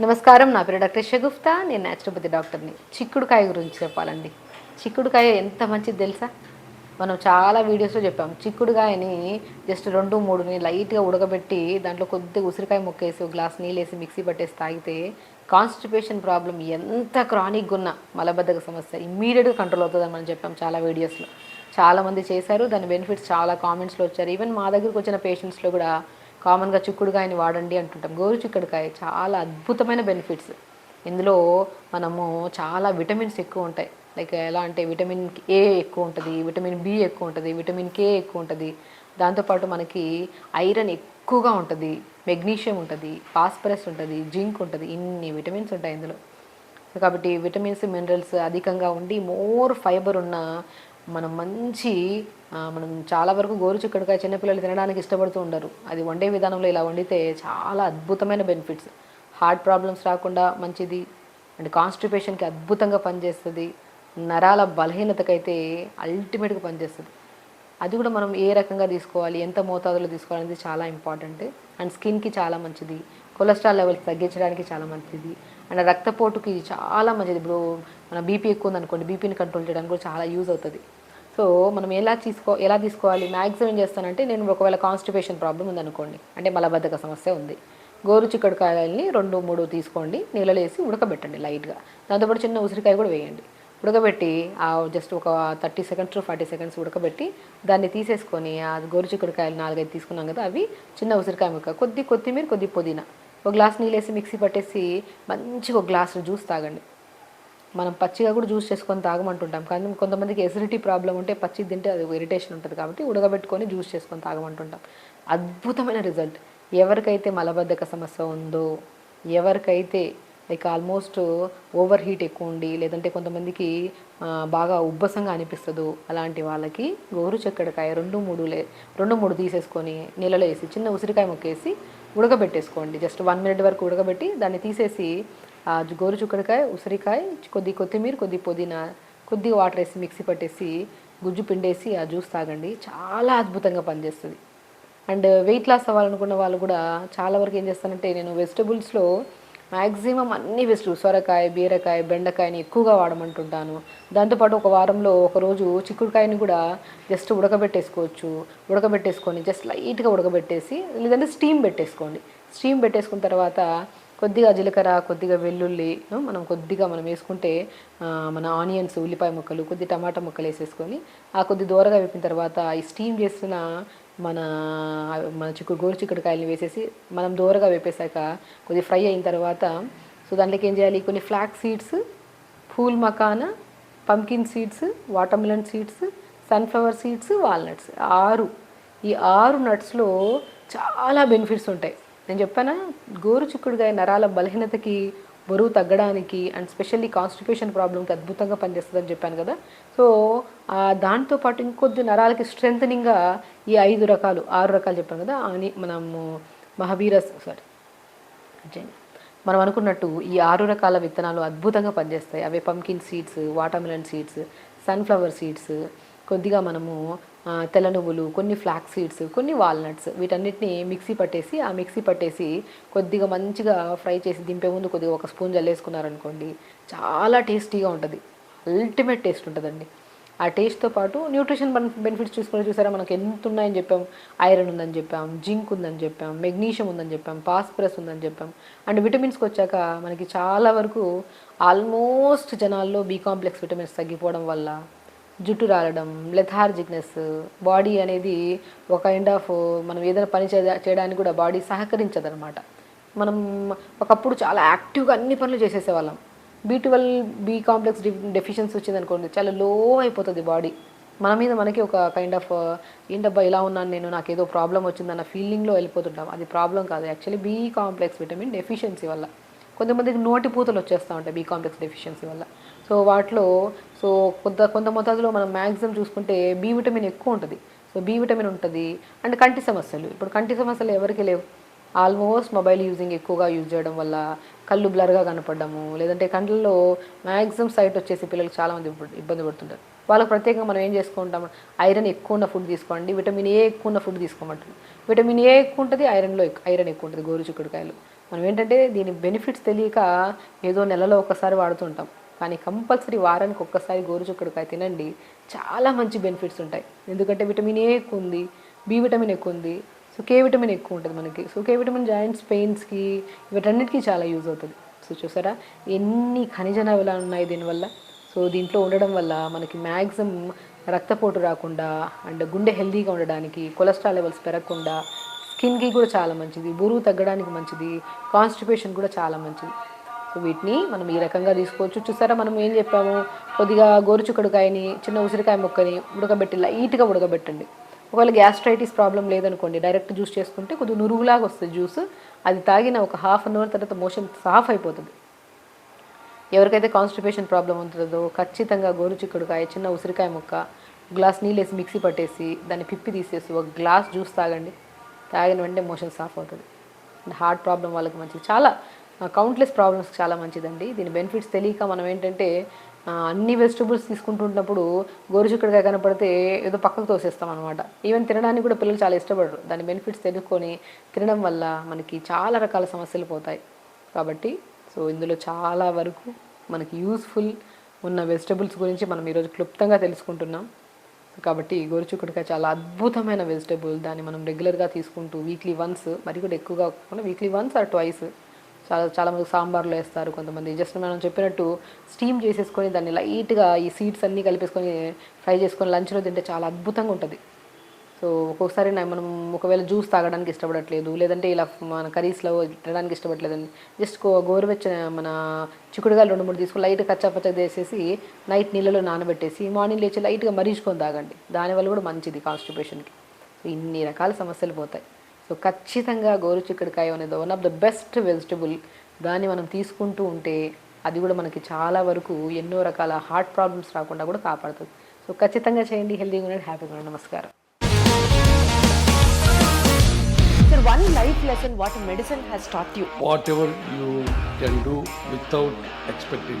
నమస్కారం నా పేరు డాక్టర్ షగుఫ్తా నేను న్యాచురోపతి డాక్టర్ని. చిక్కుడుకాయ గురించి చెప్పాలండి. చిక్కుడుకాయ ఎంత మంచిది తెలుసా? మనం చాలా వీడియోస్లో చెప్పాం. చిక్కుడుకాయని జస్ట్ రెండు మూడుని లైట్గా ఉడకబెట్టి దాంట్లో కొద్దిగా ఉసిరికాయ ముక్కేసి ఒక గ్లాస్ నీళ్ళేసి మిక్సీ పట్టేసి తాగితే కాన్స్టిపేషన్ ప్రాబ్లం ఎంత క్రానిక్గా ఉన్న మలబద్ధక సమస్య ఇమ్మీడియట్గా కంట్రోల్ అవుతుందని మనం చెప్పాం చాలా వీడియోస్లో. చాలామంది చేశారు. దాని బెనిఫిట్స్ చాలా కామెంట్స్లో వచ్చారు. ఈవెన్ మా దగ్గరకు వచ్చిన పేషెంట్స్లో కూడా కామన్గా చిక్కుడుకాయని వాడండి అంటుంటాం. గోరు చిక్కుడుకాయ చాలా అద్భుతమైన బెనిఫిట్స్. ఇందులో మనము చాలా విటమిన్స్ ఎక్కువ ఉంటాయి. లైక్ ఎలా అంటే విటమిన్ ఏ ఎక్కువ ఉంటుంది విటమిన్ బి ఎక్కువ ఉంటుంది విటమిన్ కే ఎక్కువ ఉంటుంది. దాంతోపాటు మనకి ఐరన్ ఎక్కువగా ఉంటుంది మెగ్నీషియం ఉంటుంది ఫాస్ఫరస్ ఉంటుంది జింక్ ఉంటుంది ఇన్ని విటమిన్స్ ఉంటాయి ఇందులో. కాబట్టి విటమిన్స్ మినరల్స్ అధికంగా ఉండి మోర్ ఫైబర్ ఉన్న మనం మంచి మనం చాలా వరకు గోరుచుక్కడికాయ చిన్నపిల్లలు తినడానికి ఇష్టపడుతూ ఉండరు. అది వండే విధానంలో ఇలా వండితే చాలా అద్భుతమైన బెనిఫిట్స్ హార్ట్ ప్రాబ్లమ్స్ రాకుండా మంచిది. అండ్ కాన్స్టిపేషన్కి అద్భుతంగా పనిచేస్తుంది. నరాల బలహీనతకైతే అల్టిమేట్గా పనిచేస్తుంది. అది కూడా మనం ఏ రకంగా తీసుకోవాలి ఎంత మోతాదులో తీసుకోవాలనేది చాలా ఇంపార్టెంట్ అండ్ స్కిన్కి చాలా మంచిది. కొలెస్ట్రాల్ లెవెల్స్ తగ్గించడానికి చాలా మంచిది. అండ్ రక్తపోటుకి చాలా మంచిది. ఇప్పుడు మన బీపీ ఎక్కువ ఉందనుకోండి బీపీని కంట్రోల్ చేయడానికి కూడా చాలా యూజ్ అవుతుంది. సో మనం ఎలా తీసుకో ఎలా తీసుకోవాలి? మ్యాక్సిమం ఏం చేస్తానంటే నేను ఒకవేళ కాన్స్టిపేషన్ ప్రాబ్లం ఉందనుకోండి అంటే మలబద్ధక సమస్య ఉంది గోరు చిక్కడికాయల్ని రెండు మూడు తీసుకోండి నీళ్ళలో వేసి ఉడకబెట్టండి లైట్గా దాంతోపాటు చిన్న ఉసిరికాయ కూడా వేయండి. ఉడకబెట్టి ఆ జస్ట్ ఒక thirty seconds to forty seconds ఉడకబెట్టి దాన్ని తీసేసుకొని ఆ గోరు చిక్కుడుకాయలు నాలుగైదు తీసుకున్నాం కదా అవి చిన్న ఉసిరికాయ ముక్క కొద్ది కొత్తిమీర కొద్ది పుదీనా. ఒక గ్లాస్ నీళ్ళేసి మిక్సీ పట్టేసి మంచిగా ఒక గ్లాసు జ్యూస్ తాగండి. మనం పచ్చిగా కూడా జ్యూస్ చేసుకొని తాగమంటుంటాం. కానీ కొంతమందికి ఎసిడిటీ ప్రాబ్లం ఉంటే పచ్చి తింటే అది ఇరిటేషన్ ఉంటుంది కాబట్టి ఉడకబెట్టుకొని జ్యూస్ చేసుకొని తాగమంటుంటాం. అద్భుతమైన రిజల్ట్ ఎవరికైతే మలబద్ధక సమస్య ఉందో ఎవరికైతే లైక్ ఆల్మోస్ట్ ఓవర్ హీట్ ఎక్కువ ఉండి లేదంటే కొంతమందికి బాగా ఉబ్బసంగా అనిపిస్తుందో అలాంటి వాళ్ళకి గోరు చక్కెరకాయ రెండు మూడు లే రెండు మూడు తీసేసుకొని నీళ్ళలో వేసి చిన్న ఉసిరికాయ ముక్కేసి ఉడకబెట్టేసుకోండి. జస్ట్ వన్ మినిట్ వరకు ఉడకబెట్టి దాన్ని తీసేసి ఆ గోరు చుక్కడికాయ ఉసిరికాయ కొద్ది కొత్తిమీర కొద్ది పుదీనా కొద్దిగా వాటర్ వేసి మిక్సీ పట్టేసి గుజ్జు పిండేసి ఆ జ్యూస్ తాగండి. చాలా అద్భుతంగా పనిచేస్తుంది. అండ్ వెయిట్ లాస్ అవ్వాలనుకున్న వాళ్ళు కూడా చాలా వరకు ఏం చేస్తానంటే నేను వెజిటబుల్స్లో మ్యాక్సిమం అన్ని వెజిటబుల్స్ సొరకాయ బీరకాయ బెండకాయని ఎక్కువగా వాడమంటుంటాను. దాంతోపాటు ఒక వారంలో ఒకరోజు చిక్కుడుకాయని కూడా జస్ట్ ఉడకబెట్టేసుకోవచ్చు. ఉడకబెట్టేసుకొని జస్ట్ లైట్గా ఉడకబెట్టేసి లేదంటే స్టీమ్ పెట్టేసుకోండి. స్టీమ్ పెట్టేసుకున్న తర్వాత కొద్దిగా జీలకర్ర కొద్దిగా వెల్లుల్లి మనం కొద్దిగా మనం వేసుకుంటే మన ఆనియన్స్ ఉల్లిపాయ ముక్కలు కొద్ది టమాటా ముక్కలు వేసేసుకొని ఆ కొద్ది దూరగా వేపిన తర్వాత ఈ స్టీమ్ చేసిన మన మన చిక్కుడు గోరు చిక్కుడుకాయలని వేసేసి మనం దూరగా వేపేశాక కొద్ది ఫ్రై అయిన తర్వాత సో దాంట్లోకి ఏం చేయాలి? కొన్ని flax seeds pool makhana pumpkin seeds watermelon seeds sunflower seeds walnuts. ఆరు. ఈ ఆరు నట్స్లో చాలా బెనిఫిట్స్ ఉంటాయి. నేను చెప్పానా? గోరు చిక్కుడుకాయ నరాల బలహీనతకి బరువు తగ్గడానికి అండ్ స్పెషల్లీ కాన్స్టిపేషన్ ప్రాబ్లంకి అద్భుతంగా పనిచేస్తుందని చెప్పాను కదా. సో దాంతో దాంతోపాటు ఇంకొద్ది నరాలకి స్ట్రెంథనింగ్గా ఈ ఐదు రకాలు ఆరు రకాలు చెప్పాను కదా. అని మనము మహావీర సారీ మనం అనుకున్నట్టు ఈ ఆరు రకాల విత్తనాలు అద్భుతంగా పనిచేస్తాయి. అవే pumpkin seeds watermelon seeds sunflower seeds కొద్దిగా మనము తెల్ల నువ్వులు కొన్ని ఫ్లాక్ సీడ్స్ కొన్ని వాల్నట్స్ వీటన్నిటిని మిక్సీ పట్టేసి ఆ మిక్సీ పట్టేసి కొద్దిగా మంచిగా ఫ్రై చేసి దింపే ముందు కొద్దిగా ఒక స్పూన్ జల్లేసుకున్నారనుకోండి చాలా టేస్టీగా ఉంటుంది. అల్టిమేట్ టేస్ట్ ఉంటుందండి. ఆ టేస్ట్తో పాటు న్యూట్రిషన్ బెనిఫిట్స్ చూసుకుని చూసారా మనకు ఎంత ఉన్నాయని చెప్పాం. ఐరన్ ఉందని చెప్పాం జింక్ ఉందని చెప్పాం మెగ్నీషియం ఉందని చెప్పాం ఫాస్ఫరస్ ఉందని చెప్పాం. అండ్ విటమిన్స్కి వచ్చాక మనకి చాలా వరకు ఆల్మోస్ట్ జనాల్లో బీ కాంప్లెక్స్ విటమిన్స్ తగ్గిపోవడం వల్ల జుట్టు రాలడం లెథార్జిక్నెస్ బాడీ అనేది ఒక కైండ్ ఆఫ్ మనం ఏదైనా పని చేయ- చేయడానికి కూడా బాడీ సహకరించదనమాట మనం ఒకప్పుడు చాలా యాక్టివ్గా అన్ని పనులు చేసేసేవాళ్ళం. B twelve B complex deficiency వచ్చిందనుకోండి చాలా లో అయిపోతుంది బాడీ మన మీద మనకి ఒక కైండ్ ఆఫ్ ఏంటబ్బా ఇలా ఉన్నాను నేను నాకు ఏదో ప్రాబ్లం వచ్చిందన్న ఫీలింగ్లో వెళ్ళిపోతుంటాం. అది ప్రాబ్లం కాదు. Actually B complex vitamin deficiency వల్ల. కొంతమందికి నోటి పూతలు వచ్చేస్తూ ఉంటాయి బీ కాంప్లెక్స్ డెఫిషియన్సీ వల్ల. సో వాటిలో సో కొంత కొంత మోతాదులో మనం మ్యాక్సిమం చూసుకుంటే బి విటమిన్ ఎక్కువ ఉంటుంది. సో బి విటమిన్ ఉంటుంది. అండ్ కంటి సమస్యలు. ఇప్పుడు కంటి సమస్యలు ఎవరికి లేవు. ఆల్మోస్ట్ మొబైల్ యూజింగ్ ఎక్కువగా యూజ్ చేయడం వల్ల కళ్ళు బ్లర్గా కనపడము లేదంటే కళ్ళల్లో మ్యాక్సిమం సైట్ వచ్చేసి పిల్లలు చాలామంది ఇబ్బంది పడుతుంటారు. వాళ్ళకి ప్రత్యేకంగా మనం ఏం చేసుకుంటాం ఐరన్ ఎక్కువ ఉన్న ఫుడ్ తీసుకోండి. విటమిన్ ఏ ఎక్కువ ఉన్న ఫుడ్ తీసుకోమంటారు. విటమిన్ ఏ ఎక్కువ ఉంటుంది ఐరన్లో ఎక్కువ ఐరన్ ఎక్కువ ఉంటుంది గోరు చిక్కుడుకాయలు మనం ఏంటంటే దీని బెనిఫిట్స్ తెలియక ఏదో నెలలో ఒకసారి వాడుతుంటాం కానీ కంపల్సరీ వారానికి ఒక్కసారి గోరుచుక్కడికాయ తినండి. చాలా మంచి బెనిఫిట్స్ ఉంటాయి. ఎందుకంటే విటమిన్ ఏ ఎక్కువ ఉంది బి విటమిన్ ఎక్కువ ఉంది సో కే విటమిన్ ఎక్కువ ఉంటుంది మనకి. సో కే విటమిన్ జాయింట్స్ పెయిన్స్కి వీటన్నిటికీ చాలా యూజ్ అవుతుంది. సో చూసారా? ఎన్ని ఖనిజ నవలాలు ఉన్నాయి దీనివల్ల? సో దీంట్లో ఉండడం వల్ల మనకి మ్యాక్సిమం రక్తపోటు రాకుండా అండ్ గుండె హెల్దీగా ఉండడానికి కొలెస్ట్రాల్ లెవెల్స్ పెరగకుండా స్కిన్కి కూడా చాలా మంచిది బరువు తగ్గడానికి మంచిది కాన్స్టిపేషన్ కూడా చాలా మంచిది. వీటిని మనం ఈ రకంగా తీసుకోవచ్చు. చూసారా మనం ఏం చెప్పాము? కొద్దిగా గోరుచుకడుకాయని చిన్న ఉసిరికాయ ముక్కని ఉడకబెట్టి లైట్గా ఉడకబెట్టండి. ఒకవేళ గ్యాస్ట్రైటిస్ ప్రాబ్లం లేదనుకోండి డైరెక్ట్ జ్యూస్ చేసుకుంటే కొద్దిగా నురుగులాగా వస్తుంది జ్యూస్. అది తాగిన ఒక హాఫ్ అన్ అవర్ తర్వాత మోషన్ సాఫ్ అయిపోతుంది. ఎవరికైతే కాన్స్టిపేషన్ ప్రాబ్లం ఉంటుందో ఖచ్చితంగా గోరు చిక్కుడుకాయ చిన్న ఉసిరికాయ ముక్క గ్లాస్ నీళ్ళు వేసి మిక్సీ పట్టేసి దాన్ని పిప్పి తీసేసి ఒక గ్లాస్ జ్యూస్ తాగండి. తాగిన వెంటనే మోషన్ సాఫ్ అవుతుంది. అండ్ హార్ట్ ప్రాబ్లం వాళ్ళకి మంచిది. చాలా కౌంట్లెస్ ప్రాబ్లమ్స్ చాలా మంచిదండి. దీని బెనిఫిట్స్ తెలియక మనం ఏంటంటే అన్ని వెజిటబుల్స్ తీసుకుంటున్నప్పుడు గోరుచిక్కుడుకాయ కనపడితే ఏదో పక్కకు తోసేస్తాం అనమాట ఈవెన్ తినడానికి కూడా పిల్లలు చాలా ఇష్టపడరు. దాని బెనిఫిట్స్ తెలుసుకొని తినడం వల్ల మనకి చాలా రకాల సమస్యలు పోతాయి. కాబట్టి సో ఇందులో చాలా వరకు మనకి యూస్ఫుల్ ఉన్న వెజిటబుల్స్ గురించి మనం ఈరోజు క్లుప్తంగా తెలుసుకుంటున్నాం. కాబట్టి గోరుచిక్కుడుకాయ చాలా అద్భుతమైన వెజిటబుల్ దాన్ని మనం రెగ్యులర్గా తీసుకుంటూ వీక్లీ వన్స్ మరి కూడా ఎక్కువగా కాకుండా వీక్లీ వన్స్ ఆర్ ట్వైస్ చాలా చాలామంది సాంబార్లో వేస్తారు కొంతమంది. జస్ట్ మనం చెప్పినట్టు స్టీమ్ చేసేసుకొని దాన్ని లైట్గా ఈ సీడ్స్ అన్నీ కలిపేసుకొని ఫ్రై చేసుకొని లంచ్లో తింటే చాలా అద్భుతంగా ఉంటుంది. సో ఒక్కొక్కసారి మనం ఒకవేళ జ్యూస్ తాగడానికి ఇష్టపడట్లేదు లేదంటే ఇలా మన కర్రీస్లో తినడానికి ఇష్టపడలేదండి జస్ట్ గో గోరువెచ్చని మన చిక్కుడుగా రెండు మూడు తీసుకొని లైట్ కచ్చాపచ్చ చేసేసి నైట్ నీళ్ళలో నానబెట్టేసి మార్నింగ్ లేచి లైట్గా మరీచుకొని తాగండి. దానివల్ల కూడా మంచిది కాన్స్టిపేషన్కి. ఇన్ని రకాల సమస్యలు పోతాయి. సో ఖచ్చితంగా గోరు చిక్కుడుకాయ అనేది one of the best vegetable దాన్ని మనం తీసుకుంటూ ఉంటే అది కూడా మనకి చాలా వరకు ఎన్నో రకాల హార్ట్ ప్రాబ్లమ్స్ రాకుండా కూడా కాపాడుతుంది సో ఖచ్చితంగా చేయండి హెల్తీగా ఉండండి హ్యాపీగా ఉండండి నమస్కారం Sir, one life lesson what medicine has taught you. whatever you can do without expecting.